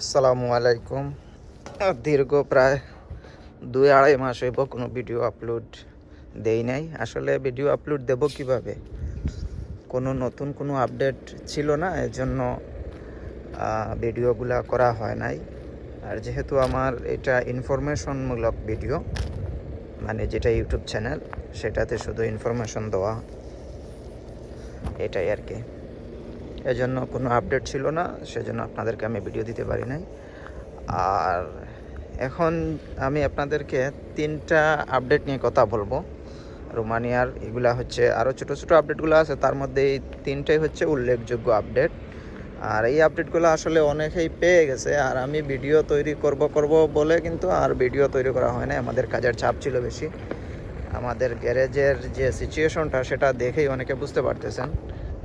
আসসালামু আলাইকুম। দীর্ঘ প্রায় দুই আড়াই মাস হইব কোনো ভিডিও আপলোড দেই নাই। আসলে ভিডিও আপলোড দেব কীভাবে? কোনো নতুন কোনো আপডেট ছিল না এর জন্য আহ, ভিডিওগুলা করা হয় নাই। আর যেহেতু আমার এটা ইনফরমেশনমূলক ভিডিও মানে যেটা ইউটিউব চ্যানেল সেটাতে শুধু ইনফরমেশন দেওয়া এটাই আর কি। এজন্য কোনো আপডেট ছিল না, সেজন্য আপনাদেরকে আমি ভিডিও দিতে পারি নাই। আর এখন আমি আপনাদেরকে তিনটা আপডেট নিয়ে কথা বলব। রোমানিয়ার এগুলা হচ্ছে আরও ছোটো ছোটো আপডেটগুলো আছে, তার মধ্যে এই তিনটাই হচ্ছে উল্লেখযোগ্য আপডেট আর এই আপডেটগুলো আসলে অনেকেই পেয়ে গেছে, আর আমি ভিডিও তৈরি করব করব বলে কিন্তু আর ভিডিও তৈরি করা হয় না আমাদের কাজের চাপ ছিল বেশি। আমাদের গ্যারেজের যে সিচুয়েশনটা সেটা দেখেই অনেকে বুঝতে পারতেছেন।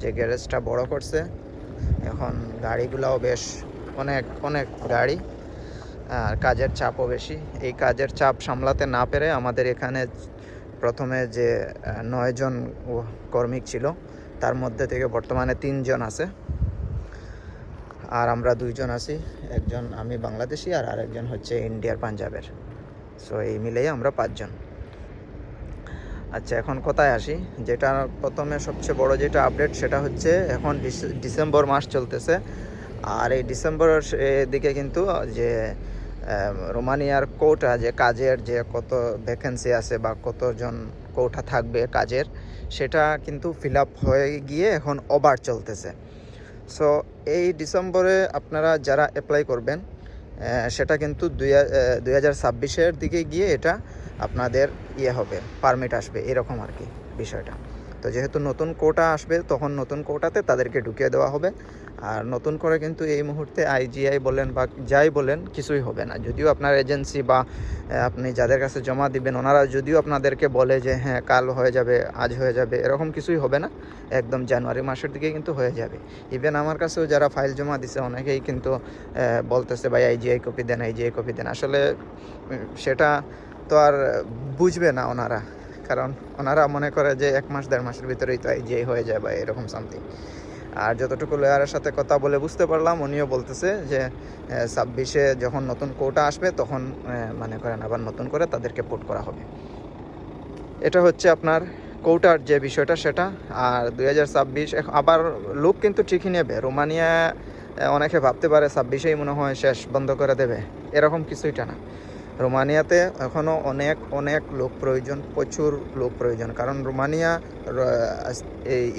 যে গ্যারেজটা বড় করছে, এখন গাড়িগুলাও বেশ অনেক অনেক গাড়ি, আর কাজের চাপও বেশি। এই কাজের চাপ সামলাতে না পেরে আমাদের এখানে প্রথমে যে নয়জন কর্মিক ছিল, তার মধ্যে থেকে বর্তমানে তিনজন আছে। আর আমরা দুইজন আছি, একজন আমি বাংলাদেশি আর আরেকজন হচ্ছে ইন্ডিয়ার পাঞ্জাবের। সো এই মিলেই আমরা পাঁচজন। আচ্ছা এখন কোথায় আসি? যেটা প্রথমে সবচেয়ে বড় যেটা আপডেট সেটা হচ্ছে এখন ডিসেম্বর মাস চলতেছে। আর এই ডিসেম্বরের দিকে কিন্তু যে রোমানিয়ার কোটা যে কাজের যে কত ভ্যাকেন্সি আছে বা কতজন কোটা থাকবে কাজের, সেটা কিন্তু ফিল আপ হয়ে গিয়ে এখন ওভার চলতেছে। সো এই ডিসেম্বরে আপনারা যারা অ্যাপ্লাই করবেন সেটা কিন্তু দুই দুই হাজার ছাব্বিশের দিকে গিয়ে এটা আপনাদের ইয়ে হবে পারমিট আসবে, এরকম আর কি বিষয়টা। তো যেহেতু নতুন কোটা আসবে, তখন নতুন কোটাতে তাদেরকে ঢুকিয়ে দেওয়া হবে। আর নতুন করে কিন্তু এই মুহূর্তে আইজিআই বলেন বা যাই বলেন, কিছুই হবে না। যদিও আপনার এজেন্সি বা আপনি যাদের কাছে জমা দিবেন, ওনারা যদিও আপনাদেরকে বলে যে হ্যাঁ কাল হয়ে যাবে, আজ হয়ে যাবে, এরকম কিছুই হবে না। একদম জানুয়ারি মাসের দিকে কিন্তু হয়ে যাবে। ইভেন আমার কাছেও যারা ফাইল জমা দিছে, অনেকেই কিন্তু বলতেছে, ভাই আইজিআই কপি দেন আইজিআই কপি দেন। আসলে সেটা তো আর বুঝবে না ওনারা। কারণ ওনারা মনে করে যে এক মাস, দেড় মাসের ভিতরেই তো আইজিআই হয়ে যায় বা এরকম সামথিং আর যতটুকু লয়ারের সাথে কথা বলে বুঝতে পারলাম, উনিও বলতেছে যে ছাব্বিশে যখন নতুন কোটা আসবে, তখন মনে করেন আবার নতুন করে তাদেরকে পোট করা হবে। এটা হচ্ছে আপনার কোটার যে বিষয়টা, সেটা। আর দুই হাজার ছাব্বিশ আবার লোক কিন্তু ঠিকই নেবে। রোমানিয়া অনেকে ভাবতে পারে ছাব্বিশেই মনে হয় শেষ, বন্ধ করে দেবে। এরকম কিছুইটা না। রোমানিয়াতে এখনও অনেক অনেক লোক প্রয়োজন, প্রচুর লোক প্রয়োজন। কারণ রোমানিয়া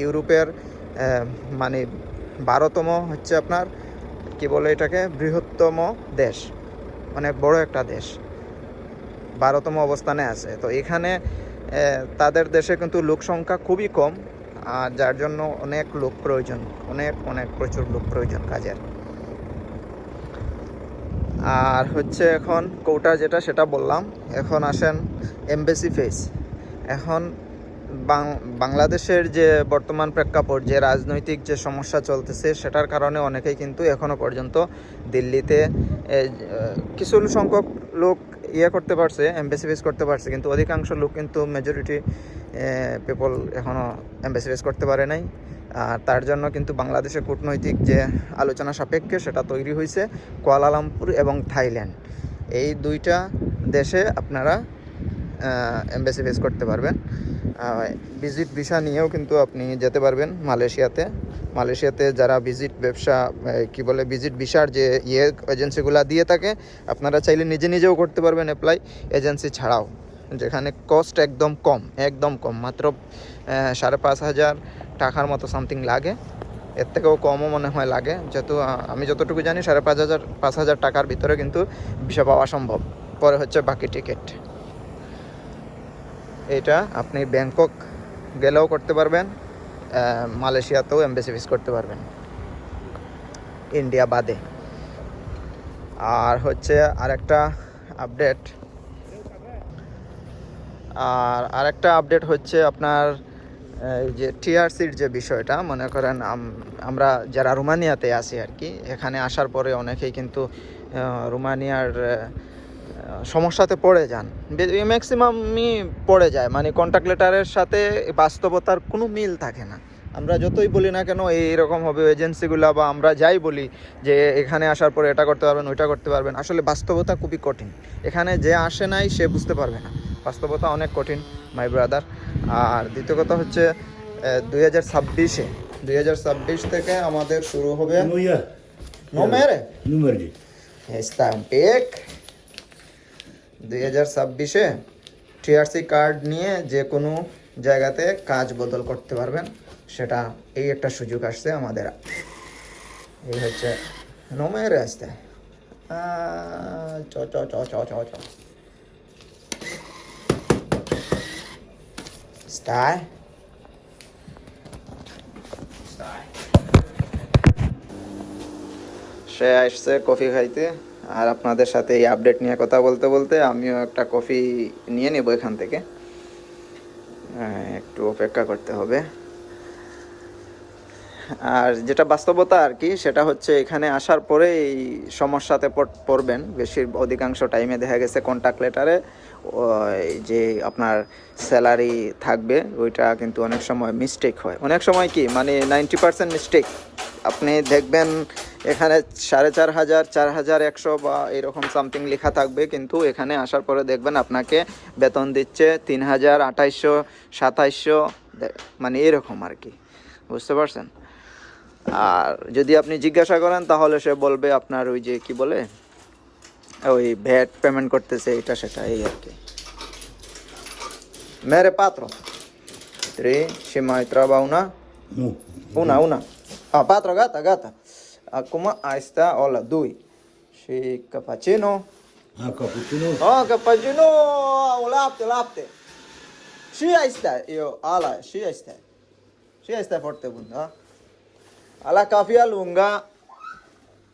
ইউরোপের মানে বারোতম হচ্ছে আপনার, কি বলে এটাকে? বৃহত্তম দেশ। অনেক বড় একটা দেশ। বারোতম অবস্থানে আছে। তো এখানে তাদের দেশে কিন্তু লোক সংখ্যা খুবই কম, আর যার জন্য অনেক লোক প্রয়োজন। অনেক অনেক প্রচুর লোক প্রয়োজন কাজের। আর হচ্ছে এখন কৌটা যেটা, সেটা বললাম। এখন আসেন এমবেসি ফেস এখন বাংলাদেশের যে বর্তমান প্রেক্ষাপট, যে রাজনৈতিক যে সমস্যা চলতেছে, সেটার কারণে অনেকেই কিন্তু এখনও পর্যন্ত দিল্লিতে কিছু সংখ্যক লোক ইয়ে করতে পারছে এমবেসি ফেস করতে পারছে, কিন্তু অধিকাংশ লোক কিন্তু মেজরিটি পিপল এখনও এমবেসি ফেস করতে পারে নাই। আর তার জন্য কিন্তু বাংলাদেশের কূটনৈতিক যে আলোচনা সাপেক্ষে সেটা তৈরি হয়েছে কোয়ালালামপুর এবং থাইল্যান্ড। এই দুইটা দেশে আপনারা এমবেসি ফেস করতে পারবেন। ভিজিট ভিসা নিয়েও কিন্তু আপনি যেতে পারবেন মালয়েশিয়াতে। মালয়েশিয়াতে যারা ভিজিট ব্যবসা কি বলে ভিজিট ভিসার যে ইয়ে এজেন্সিগুলো দিয়ে থাকে, আপনারা চাইলে নিজে নিজেও করতে পারবেন অ্যাপ্লাই এজেন্সি ছাড়াও, যেখানে কস্ট একদম কম একদম কম, মাত্র সাড়ে পাঁচ হাজার টাকার মতো সামথিং লাগে। এর থেকেও কমও মনে হয় লাগে, যেহেতু আমি যতটুকু জানি সাড়ে পাঁচ হাজার পাঁচ হাজার টাকার ভিতরে কিন্তু ভিসা পাওয়া সম্ভব। পরে হচ্ছে বাকি টিকিট এটা আপনি ব্যাংকক গেলেও করতে পারবেন মালয়েশিয়াতেও এমবেসি ফিস করতে পারবেন, ইন্ডিয়া বাদে। আর হচ্ছে আরেকটা আপডেট আর আরেকটা আপডেট হচ্ছে আপনার যে টিআরসির যে বিষয়টা, মনে করেন আমরা যারা রোমানিয়াতে আছি আর কি, এখানে আসার পরে অনেকেই কিন্তু রোমানিয়ার সমস্যাতে পড়ে যান। ম্যাক্সিমামই পড়ে যায়। মানে কন্ট্যাক্ট লেটারের সাথে বাস্তবতার কোনো মিল থাকে না। আমরা যতই বলি না কেন এইরকম হবে এজেন্সিগুলো বা আমরা যাই বলি যে এখানে আসার পরে এটা করতে পারবেন ওইটা করতে পারবেন আসলে বাস্তবতা খুবই কঠিন। এখানে যে আসে নাই সে বুঝতে পারবে না। বাস্তবতা অনেক কঠিন মাই ব্রাদার আর দ্বিতীয় কথা হচ্ছে দুই হাজার ছাব্বিশে দুই হাজার ছাব্বিশ থেকে আমাদের শুরু হবে. নো মেরে দুই হাজার ছাব্বিশে টিআরসি কার্ড নিয়ে যে কোনো জায়গাতে কাজ বদল করতে পারবেন, সেটা এই একটা সুযোগ আসছে আমাদের। এই হচ্ছে নমের আসতে চ চ চ চ চ সে আসছে কফি খাইতে। আর আপনাদের সাথে এই আপডেট নিয়ে কথা বলতে বলতে আমিও একটা কফি নিয়ে নেব এখান থেকে। একটু অপেক্ষা করতে হবে। আর যেটা বাস্তবতা আর কি, সেটা হচ্ছে এখানে আসার পরে এই সমস্যাতে পড়বেন। বেশি অধিকাংশ টাইমে দেখা গেছে কন্ট্যাক্ট লেটারে যে আপনার স্যালারি থাকবে, ওইটা কিন্তু অনেক সময় মিস্টেক হয়। অনেক সময় কি মানে নাইনটি পার্সেন্ট মিস্টেক আপনি দেখবেন এখানে সাড়ে চার হাজার চার হাজার একশো বা এরকম সামথিং লেখা থাকবে কিন্তু এখানে আসার পরে দেখবেন আপনাকে বেতন দিচ্ছে তিন হাজার আঠাইশশো সাতাইশশো মানে এরকম আর কি। বুঝতে পারছেন? আর যদি আপনি জিজ্ঞাসা করেন তাহলে সে বলবে আপনার ওই যে কি বলে? ওই ভ্যাট পেমেন্ট করতেছে এটা সেটা এই আর কি। মেরে পাত্র। ত্রি সীমা traba una No. una una ah patro gata gata acum asta ola dui și cappuccino Ah, cappuccino. oh cappuccino o lapte lapte și asta eu ala și asta și asta e foarte bun da ala cafea lungă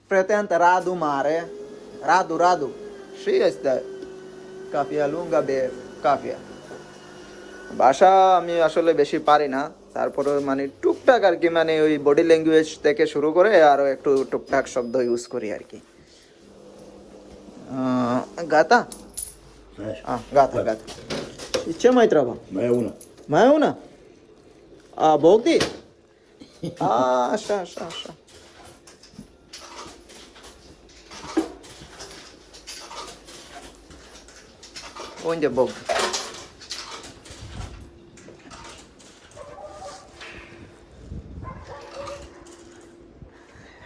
pretend radu mare radu radu și asta cafea lungă be cafea ভাষা আমি আসলে বেশি পারি না তারপরে মানে টুকটাক আর কি মানে ওই বডি ল্যাঙ্গুয়েজ থেকে শুরু করে আরও একটু টুকটাক শব্দ ইউজ করি আর কি আহ, গাতা Sabes? Ah, gata, gata. E ce mai treabă? Mai e una. Mai e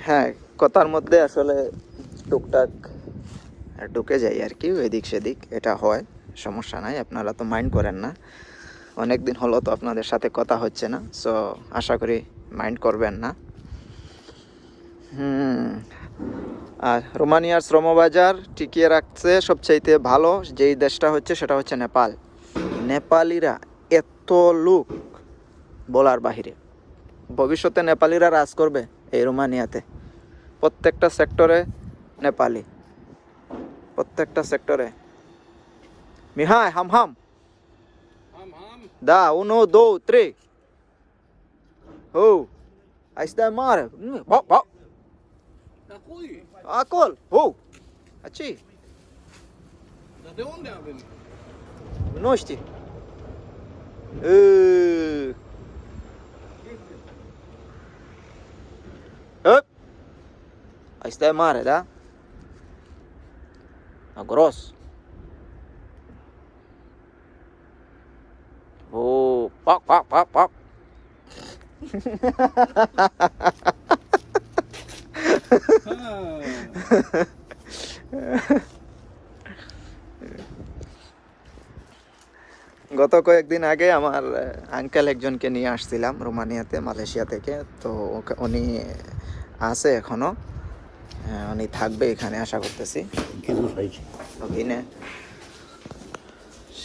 হ্যাঁ কথার মধ্যে আসলে টুকটাক ঢুকে যাই আর কি এদিক সেদিক, এটা হয়, সমস্যা নাই, আপনারা তো মাইন্ড করেন না। অনেক দিন হলো তো আপনাদের সাথে কথা হচ্ছে না সো আশা করি মাইন্ড করবেন না। হুম, আর রোমানিয়ার শ্রমবাজার টিকিয়ে রাখছে সবচাইতে ভালো, যেই দেশটা হচ্ছে সেটা হচ্ছে নেপাল। নেপালিরা এত লোক বলার বাহিরে। ভবিষ্যতে নেপালিরা রাজ করবে এই রোমানিয়াতে। প্রত্যেকটা সেক্টরে নেপালি প্রত্যেকটা সেক্টরে মিহাই হাম হাম Ham, ham. Da, uno, două, trei. Oh, ai stai mare. Bau, bau. Dar cui? Acolo. Oh, aici. Dar de unde a venit? Nu știi. Uh. Ai stai mare, da? A gros. Oh, pac, pac, pac, pac. গত কয়েকদিন আগে আমার uncle একজনকে নিয়ে আসছিলাম রোমানিয়াতে Malaysia থেকে তো উনি আছে এখনও হ্যাঁ, উনি থাকবে এখানে আশা করতেছি। ¿Qué dos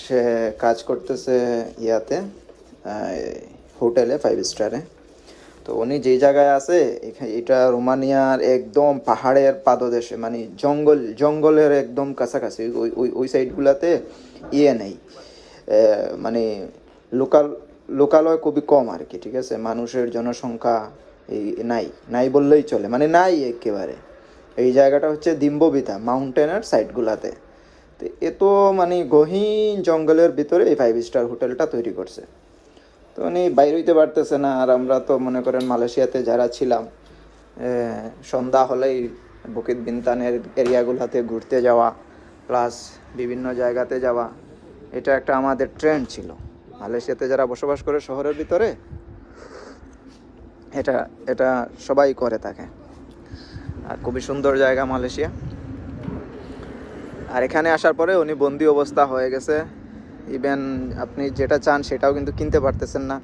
সে কাজ করতেছে ইয়াতে হোটেলে ফাইভ স্টারে তো উনি যেই জায়গায় আছে এটা রোমানিয়ার একদম পাহাড়ের পাদদেশে মানে জঙ্গল জঙ্গলের একদম কাছাকাছি ওই ওই ওই সাইডগুলোতে ইয়ে নেই। মানে লোকাল লোকালয় খুবই কম আর কি ঠিক আছে? মানুষের জনসংখ্যা এই নাই নাই বললেই চলে মানে নাই একেবারে। এই জায়গাটা হচ্ছে দিম্ববিতা, মাউন্টেনের সাইডগুলাতে তো এ তো মানে গহীন জঙ্গলের ভিতরে এই ফাইভ স্টার হোটেলটা তৈরি করছে। তো উনি বাইরে হইতে পারতেছে না, আর আমরা তো মনে করেন মালয়েশিয়াতে যারা ছিলাম সন্ধ্যা হলেই বুকিত বিনতানের এরিয়াগুলোতে ঘুরতে যাওয়া প্লাস বিভিন্ন জায়গাতে যাওয়া, এটা একটা আমাদের ট্রেন্ড ছিল। মালয়েশিয়াতে যারা বসবাস করে শহরের ভিতরে, এটা এটা সবাই করে থাকে। আর খুবই সুন্দর জায়গা মালয়েশিয়া। আর এখানে আসার পরে উনি বন্দি অবস্থা হয়ে গেছে। ইভেন আপনি যেটা চান সেটাও কিন্তু কিনতে পারতেছেন না।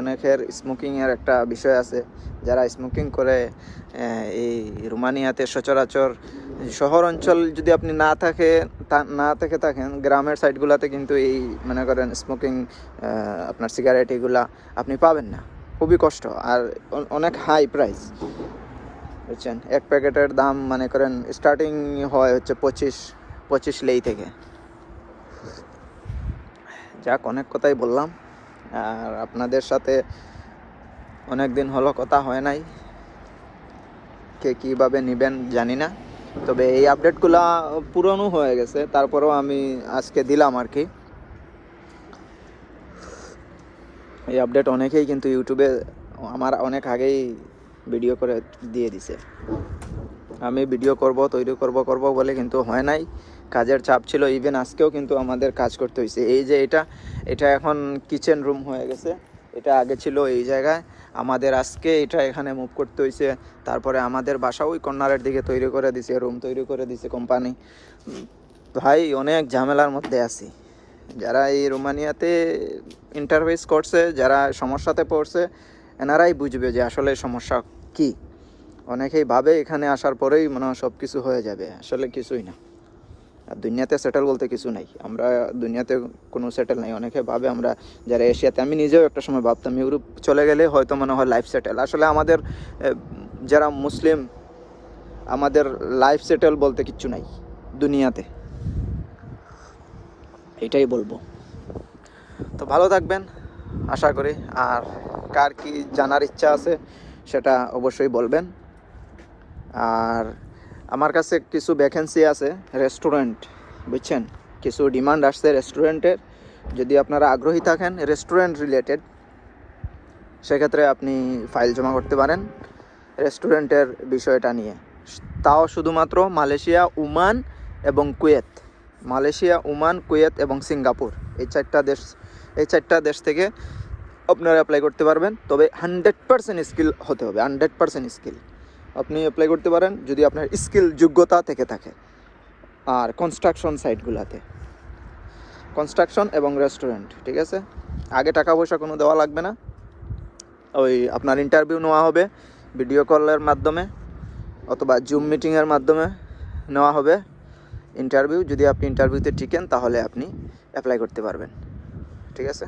অনেকের স্মোকিংয়ের একটা বিষয় আছে। যারা স্মোকিং করে এই রোমানিয়াতে সচরাচর শহর অঞ্চল যদি আপনি না থাকে না থেকে থাকেন, গ্রামের সাইডগুলোতে কিন্তু এই, মনে করেন স্মোকিং আপনার সিগারেট এগুলা আপনি পাবেন না। খুবই কষ্ট। আর অনেক হাই প্রাইস বুঝছেন? এক প্যাকেটের দাম মনে করেন স্টার্টিং হয় হচ্ছে পঁচিশ পঁচিশ লেই থেকে। যাক, অনেক কথাই বললাম। আর আপনাদের সাথে অনেক দিন হলো কথা হয় নাই। কে কীভাবে নেবেন জানি না। তবে এই আপডেটগুলো পুরনো হয়ে গেছে, তারপরেও আমি আজকে দিলাম আর কি। এই আপডেট অনেকেই কিন্তু ইউটিউবে আমার অনেক আগেই ভিডিও করে দিয়ে দিছে। আমি ভিডিও করব, তৈরি করব করব বলে কিন্তু হয় নাই। কাজের চাপ ছিল ইভেন আজকেও কিন্তু আমাদের কাজ করতে হয়েছে এই যে এটা এটা এখন কিচেন রুম হয়ে গেছে। এটা আগে ছিল এই জায়গায়। আমাদের আজকে এটা এখানে মুভ করতে হয়েছে তারপরে আমাদের বাসা ওই কর্নারের দিকে তৈরি করে দিছে রুম তৈরি করে দিছে কোম্পানি ভাই, অনেক ঝামেলার মধ্যে আছি। যারা এই রোমানিয়াতে ইন্টারভেস করছে, যারা সমস্যাতে পড়ছে, এনারাই বুঝবে যে আসলে সমস্যা কী? অনেকেই ভাবে এখানে আসার পরেই মনে হয় সব কিছু হয়ে যাবে। আসলে কিছুই না। আর দুনিয়াতে সেটেল বলতে কিছু নাই। আমরা দুনিয়াতে কোনো সেটেল নাই। অনেকে ভাবে আমরা যারা এশিয়াতে, আমি নিজেও একটা সময় ভাবতাম ইউরোপ চলে গেলে হয়তো মনে হয় লাইফ সেটেল আসলে আমাদের যারা মুসলিম, আমাদের লাইফ সেটেল বলতে কিচ্ছু নাই দুনিয়াতে। এটাই বলব। তো ভালো থাকবেন, আশা করি। আর কার কি জানার ইচ্ছা আছে সেটা অবশ্যই বলবেন। আর আমার কাছে কিছু ভ্যাকেন্সি আছে রেস্টুরেন্ট বুঝছেন? কিছু ডিমান্ড আসছে রেস্টুরেন্টের যদি আপনারা আগ্রহী থাকেন রেস্টুরেন্ট রিলেটেড সেক্ষেত্রে আপনি ফাইল জমা করতে পারেন রেস্টুরেন্টের বিষয়টা নিয়ে। তাও শুধুমাত্র মালয়েশিয়া, ওমান এবং কুয়েত। মালয়েশিয়া, ওমান, কুয়েত এবং সিঙ্গাপুর। এই চারটা দেশ, এই চারটা দেশ থেকে আপনারা অ্যাপ্লাই করতে পারবেন, তবে হান্ড্রেড পার্সেন্ট স্কিল হতে হবে হান্ড্রেড পার্সেন্ট স্কিল আপনি অ্যাপ্লাই করতে পারেন যদি আপনার স্কিল যোগ্যতা থেকে থাকে। আর কনস্ট্রাকশন সাইটগুলোতে কনস্ট্রাকশন এবং রেস্টুরেন্ট ঠিক আছে? আগে টাকা পয়সা কোনো দেওয়া লাগবে না। ওই আপনার ইন্টারভিউ নেওয়া হবে ভিডিও কলের মাধ্যমে, অথবা জুম মিটিংয়ের মাধ্যমে নেওয়া হবে। ইন্টারভিউ যদি আপনি ইন্টারভিউতে টিকেন তাহলে আপনি অ্যাপ্লাই করতে পারবেন। ঠিক আছে?